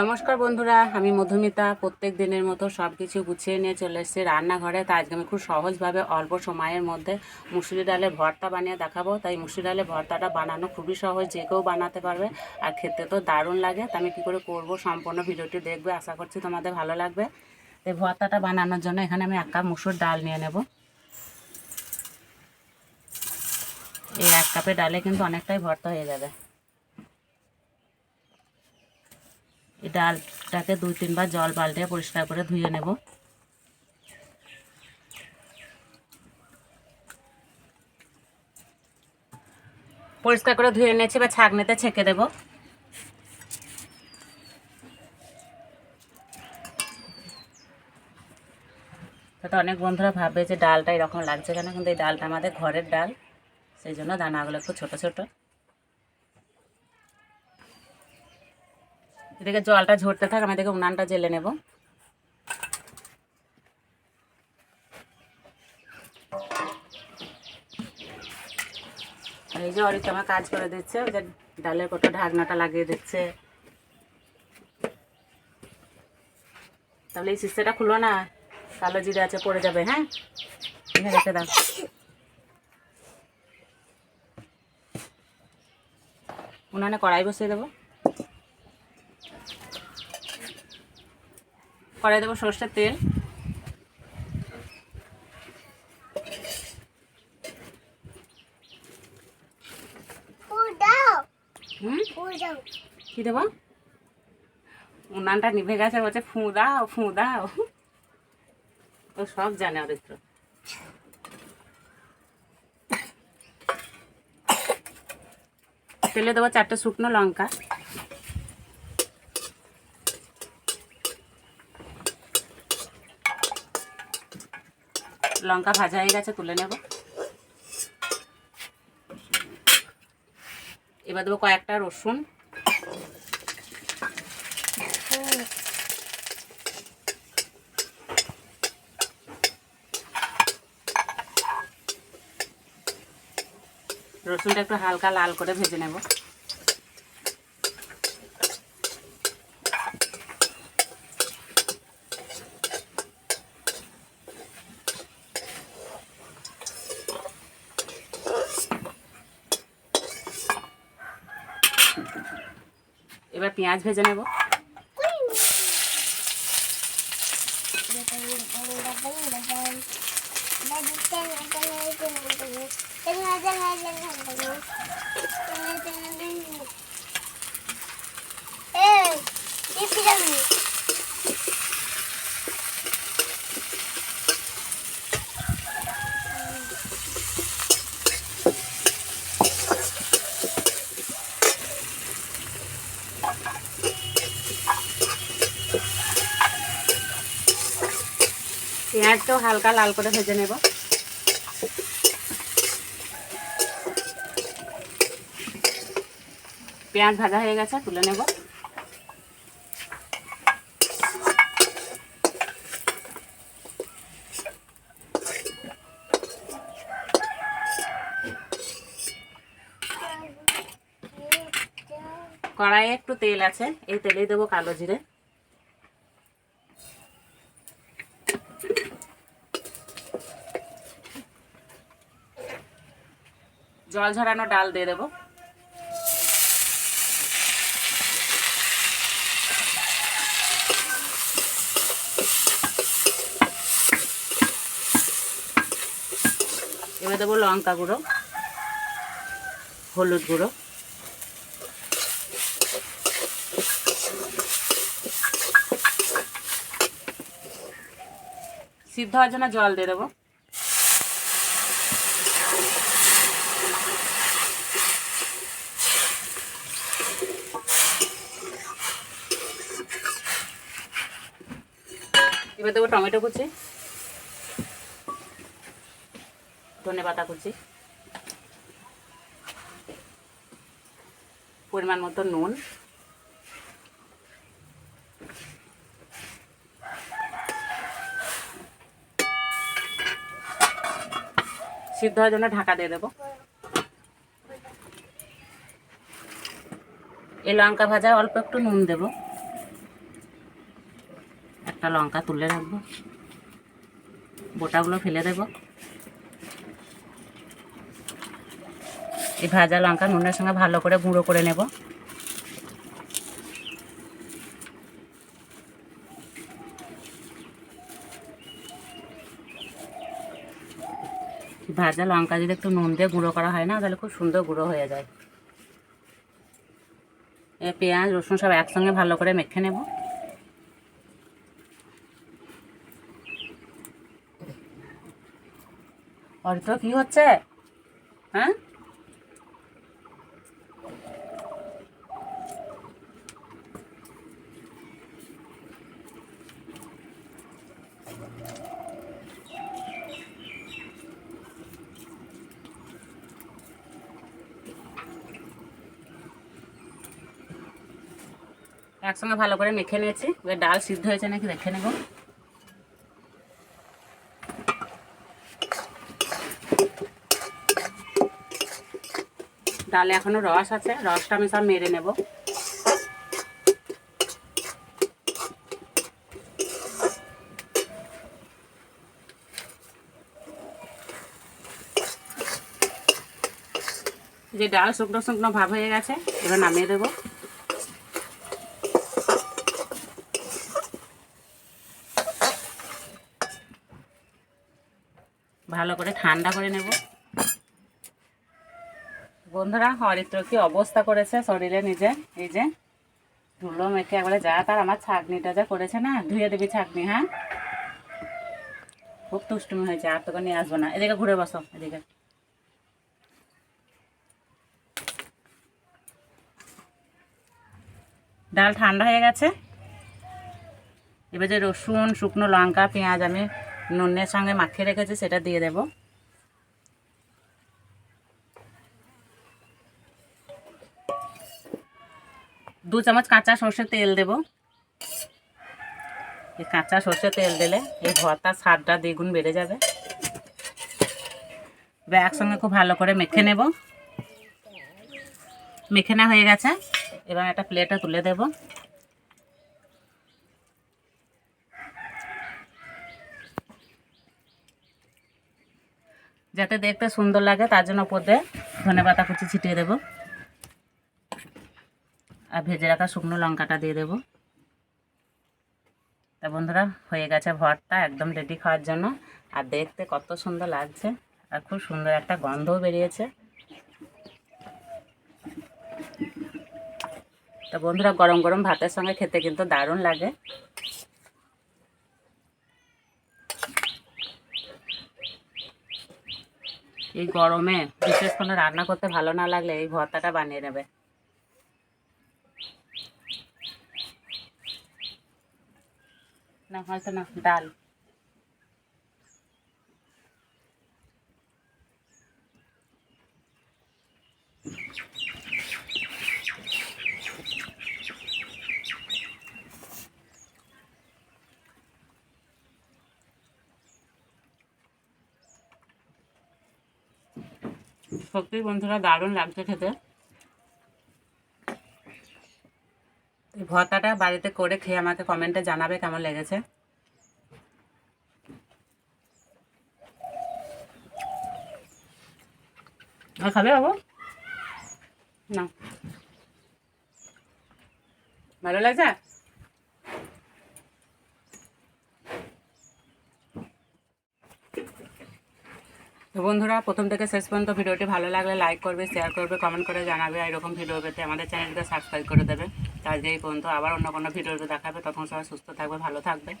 নমস্কার বন্ধুরা, আমি মধুমিতা। প্রত্যেক দিনের মতো সব কিছু গুছিয়ে নিয়ে চলে এসেছি রান্নাঘরে। তাই আজকে আমি খুব সহজভাবে অল্প সময়ের মধ্যে মুসুরি ডালের ভর্তা বানিয়ে দেখাবো। তাই মুসুরি ডালের ভর্তাটা বানানো খুবই সহজ, যে কেউ বানাতে পারবে। আর খেতে তো দারুণ লাগে। তা আমি কী করে করব সম্পূর্ণ ভিডিওটি দেখবে। আশা করছি তোমাদের ভালো লাগবে। এই ভর্তাটা বানানোর জন্য এখানে আমি এক কাপ মুসুর ডাল নিয়ে নেব। এই এক কাপে ডালে কিন্তু অনেকটাই ভর্তা হয়ে যাবে। এই ডালটাকে দুই তিনবার জল পাল্টে পরিষ্কার করে ধুয়ে নেব। পরিষ্কার করে ধুয়ে নিয়েছি বা ছাঁকনিতে ছেঁকে দেব। তো অনেক বন্ধুরা ভাববে যে ডালটা এরকম লাগছে কেন? কিন্তু এই ডালটা আমাদের ঘরের ডাল, সেই জন্য দানাগুলো একটু ছোটো ছোটো। এদিকে জলটা ঝরতে থাক, আমি এদিকে উনানটা জেলে নেব। এই যে অরিত আমার কাজ করে দিচ্ছে, ওই যে ডালের কত ঢাকনাটা লাগিয়ে দিচ্ছে। তাহলে এই সিস্টেটা খুলো না, কালো জিরে আছে, পড়ে যাবে হ্যাঁ? রেখে দাও। উনানে কড়াই বসিয়ে দেবো। কড়াই দেবো সর্ষের তেল। হুম? কি দেবো? উনানটা নিভে গেছে বলছে ফু দাও ফু দাও ও সব জানে একটু তেলে দেবো চারটে শুকনো লঙ্কা। লঙ্কা ভাজা হয়ে গেছে, তুলে নেব। এবার দেবো কয়েকটা রসুন। রসুনটা একটু হালকা লাল করে ভেজে নেব। এবার পেঁয়াজ ভেজে নেব পেঁয়াজটাও হালকা লাল করে ভেজে নেব। পেঁয়াজ ভাজা হয়ে গেছে তুলে নেব। কড়াইয়ে একটু তেল আছে, এই তেলেই দেবো কালো জিরে। জল ঝরানো ডাল দিয়ে দেবো। এবার দেবো লঙ্কা গুঁড়ো, হলুদ গুঁড়ো। সিদ্ধ হওয়ার জন্য জল দিয়ে দেবো। এবার দেবো টমেটো কুচি, ধনে পাতা কুচি, পরিমাণ মতো নুন সিদ্ধ হওয়ার জন্য ঢাকা দিয়ে দেবো। এই লঙ্কা ভাজা অল্প একটু নুন দেব। একটা লঙ্কা তুলে রাখব। বোটাগুলো ফেলে দেব। এই ভাজা লঙ্কা নুনের সঙ্গে ভালো করে গুঁড়ো করে নেব। ভাজা লঙ্কা যদি একটু নুন দিয়ে গুঁড়ো করা হয় না, তাহলে খুব সুন্দর গুঁড়ো হয়ে যায়। এ পেঁয়াজ, রসুন সব একসঙ্গে ভালো করে মেখে নেব। অর্থ কি হচ্ছে? হ্যাঁ? একসঙ্গে ভালো করে মেখে নিয়েছি। এবার ডাল সিদ্ধ হয়েছে নাকি দেখে নেব। ডালে এখনও রস আছে, রসটা আমি সব মেরে নেব। যে ডাল শুকনো শুকনো ভাব হয়ে গেছে, এবার নামিয়ে দেবো। ভালো করে ঠান্ডা করে নেব। বন্ধুরা হরিত্র কি অবস্থা করেছে শরীরে নিজে? এই যে, ধুলো মেখে একবারে যা তার আমার ছাগনিটা যা করেছে না, ধুয়ে দেবি ছাগনি হ্যাঁ? খুব তুষ্টুমি হয়েছে, আর তোকে নিয়ে আসব না। এদিকে ঘুরে বসো, এদিকে। ডাল ঠান্ডা হয়ে গেছে। এবার যে রসুন, শুকনো লঙ্কা, পেঁয়াজ আমি নুনের সঙ্গে মাখিয়ে রেখেছি, সেটা দিয়ে দেব। দু চামচ কাঁচা সর্ষের তেল দেব। এই কাঁচা সর্ষের তেল দিলে এই ভর্তার স্বাদটা দ্বিগুণ বেড়ে যাবে। একসঙ্গে খুব ভালো করে মেখে নেব। মেখে নেওয়া হয়ে গেছে। এবার একটা প্লেটে তুলে দেবো। যাতে দেখতে সুন্দর লাগে, তার জন্য দিয়ে ধনে পাতা কুচি ছিটিয়ে দেবো। আর ভেজে রাখা শুকনো লঙ্কাটা দিয়ে দেবো। তা বন্ধুরা, হয়ে গেছে ভরটা একদম রেডি খাওয়ার জন্য। আর দেখতে কত সুন্দর লাগছে। আর খুব সুন্দর একটা গন্ধও বেরিয়েছে। তা বন্ধুরা, গরম গরম ভাতের সঙ্গে খেতে কিন্তু দারুণ লাগে। এই গরমে বিশেষ করে রান্না করতে ভালো না লাগলে এই ভর্তাটা বানিয়ে নেবে। না, হয়তো না, ডাল। সত্যি বন্ধুরা দারুণ লাগছে খেতে। ভর্তাটা বাড়িতে করে খেয়ে আমাকে কমেন্টে জানাবে কেমন লেগেছে। খাবে বাবু? না। ভালো লাগছে? তো বন্ধুরা, প্রথম থেকে শেষ পর্যন্ত ভিডিওটি ভালো লাগলে লাইক করবে শেয়ার করবে কমেন্ট করে জানাবে এরকম ভিডিও পেতে আমাদের চ্যানেলকে সাবস্ক্রাইব করে দেবে। তো যেই পর্যন্ত আবার অন্য কোনো ভিডিওতে দেখাবে তখন সবাই সুস্থ থাকবে, ভালো থাকবে।